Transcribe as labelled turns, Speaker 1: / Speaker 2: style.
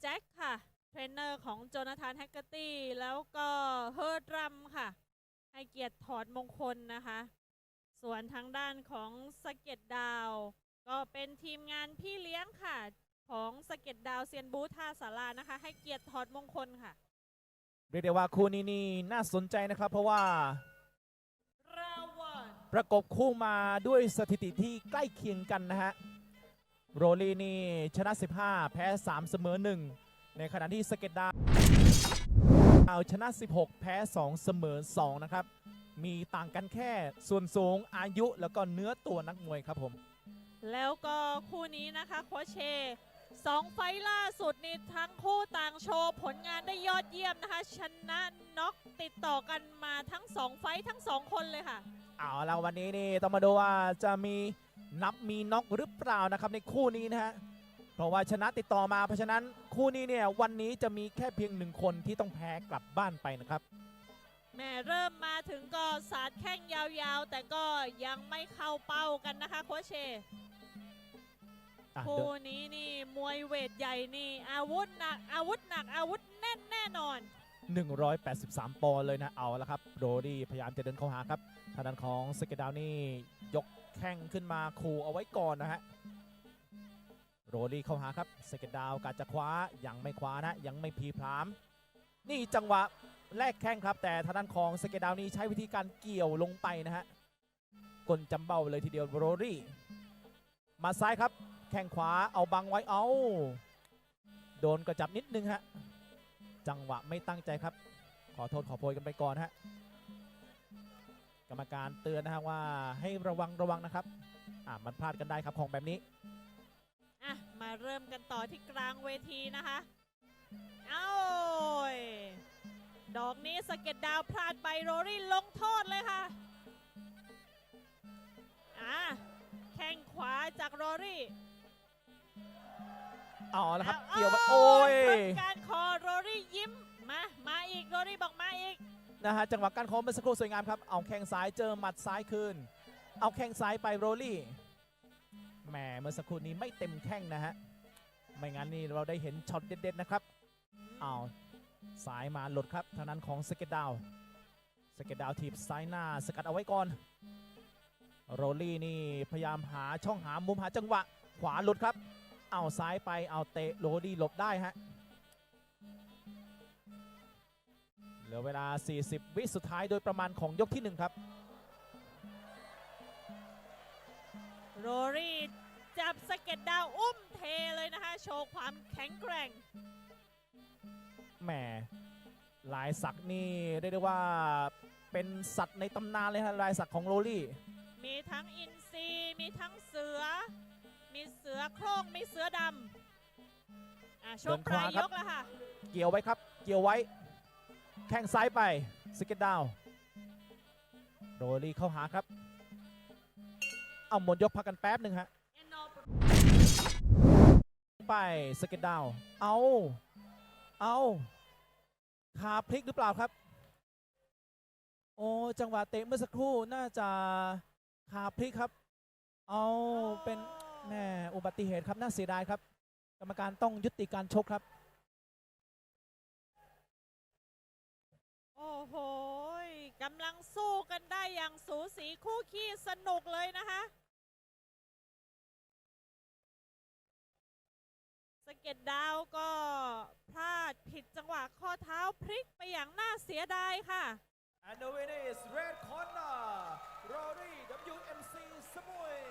Speaker 1: แจ็คค่ะ เทรนเนอร์ของโจนาธานแฮกเกอร์ตี้ แล้วก็เฮิร์ดรัมค่ะ ให้เกียรติถอดมงคลนะคะ ส่วนทางด้านของสเก็ตดาว ก็เป็นทีมงานพี่เลี้ยงค่ะ ของสเก็ตดาวเซียนบูท่าสารานะคะ ให้เกียรติถอดมงคลค่ะ
Speaker 2: เรียกได้ว่าคู่นี้นี่น่าสนใจนะครับ เพราะว่า
Speaker 1: ราวัน
Speaker 2: ประกบคู่มาด้วยสถิติที่ใกล้เคียงกันนะฮะ โรลีนี่ชนะ 15 แพ้ 3 เสมอ 1 ในขณะที่สเก็ตดาวเอาชนะ 16 แพ้ 2 เสมอ 2 นะครับ มีต่างกันแค่ส่วนสูงอายุแล้วก็เนื้อตัวนักมวยครับผม
Speaker 1: แล้วก็คู่นี้นะคะโคชเชสองไฟล์ล่าสุดนี่ทั้งคู่ต่างโชว์ผลงานได้ยอดเยี่ยมนะคะ ชนะน็อกติดต่อกันมาทั้งสองไฟล์ทั้งสองคนเลยค่ะ
Speaker 2: เอาละวันนี้นี่ต้องมาดูว่าจะมี นับมีน็อกหรือเปล่านะครับในคู่นี้นะฮะเพราะว่าชนะติดต่อมาเพราะฉะนั้นคู่นี้เนี่ยวันนี้จะมีแค่เพียงหนึ่งคนที่ต้องแพ้กลับบ้านไปนะครับ
Speaker 1: แม่เริ่มมาถึงก็สาดแข้งยาวๆ แต่ก็ยังไม่เข้าเป้ากันนะคะโคชเช
Speaker 2: อะ
Speaker 1: คู่นี้นี่มวยเวทใหญ่นี่อาวุธหนักอาวุธหนักอาวุธแน่นแน่นอน
Speaker 2: เดี๋ยว183 ปอนด์เลยนะเอาละครับโรดี้พยายามจะเดินเข้าหาครับทางด้านของสเกตดาวนี่ยก แข้งขึ้นมาขู่เอาไว้ก่อนนะฮะโรดี้เข้าหาครับสเกตดาวกาจะคว้ายังไม่คว้านะยังไม่พีพราม นี่จังหวะแลกแข้งครับ แต่ทางด้านของสเกตดาวนี่ใช้วิธีการเกี่ยวลงไปนะฮะกลจำเบ้าเลยทีเดียวโรดี้มาซ้ายครับแข้งขวาเอาบังไว้เอา โดนกระจับนิดนึงฮะจังหวะไม่ตั้งใจครับ ขอโทษขอโพยกันไปก่อนฮะ กรรมการเตือนนะฮะว่าให้ระวังระวังนะครับอ่ามันพลาดกันได้ครับของแบบนี้
Speaker 1: อะมาเริ่มกันต่อที่กลางเวทีนะคะเอ้ายดอกนี้สะเก็ตดาวพลาดไปโรรี่ลงโทษเลยค่ะอะแข้งขวาจากโรรี่
Speaker 2: เอาละครับ
Speaker 1: อา
Speaker 2: เกี่ยวไว้โอ้ย
Speaker 1: ปรบการคอโรรี่ยิ้มมา มาอีกโรรี่บอกมาอีก
Speaker 2: นะฮะจังหวะการโค้งเมื่อสักครู่สวยงามครับเอาแข้งซ้ายเจอหมัดซ้ายคืนเอาแข้งซ้ายไปโรลี่แหมเมื่อสักครู่นี้ไม่เต็มแข้งนะฮะไม่งั้นนี่เราได้เห็นช็อตเด็ดๆนะครับเอาสายมาหลุดครับทางนั้นของสเก็ตดาวสเก็ตดาวทีบซ้ายหน้าสกัดเอาไว้ก่อนโรลี่นี่พยายามหาช่องหามุมหาจังหวะขวาหลุดครับ เอาซ้ายไปเอาเตะโรลี่หลบได้ฮะ ลือเวลา 40 วิสุดท้ายโดยประมาณของยกที่หนึ่งครับ
Speaker 1: โรรี่จับสะเก็ตดาวอุ้มเทเลยนะคะ โชว์ความแข็งแกร่ง
Speaker 2: แหมลายสักนี่เรียกได้ว่าเป็นสัตว์ในตำนานเลยฮะลายสักของโรลลี่
Speaker 1: มีทั้งอินทรีมีทั้งเสือ มีเสือโคร่งมีเสือดำอะช่วง
Speaker 2: เดิน
Speaker 1: ป
Speaker 2: ขวา
Speaker 1: ลาย
Speaker 2: ครั
Speaker 1: ย
Speaker 2: บ
Speaker 1: กแล้วค่ะ
Speaker 2: เกี่ยวไว้ครับ เกี่ยวไว้ แข้งซ้ายไปสเก็ตดาวโรลี่เข้าหาครับ เอาหมดยกพักกันแป๊บหนึ่งฮะไปสเก็ตดาวเอาเอาขาพลิกหรือเปล่าครับ โอ้จังหวะเตะเมื่อสักครู่น่าจะขาพลิกครับ เอาเป็นแหม่อุบัติเหตุครับน่าเสียดายครับ กรรมการต้องยุติการชกครับ
Speaker 1: โอ้โหกำลังสู้กันได้อย่างสูสีคู่ขี้สนุกเลยนะคะ สเก็ตดาวก็พลาดผิดจังหวะข้อเท้าพลิกไปอย่างน่าเสียดายค่ะ
Speaker 2: And the winner is Red Corner Rory WMC Samui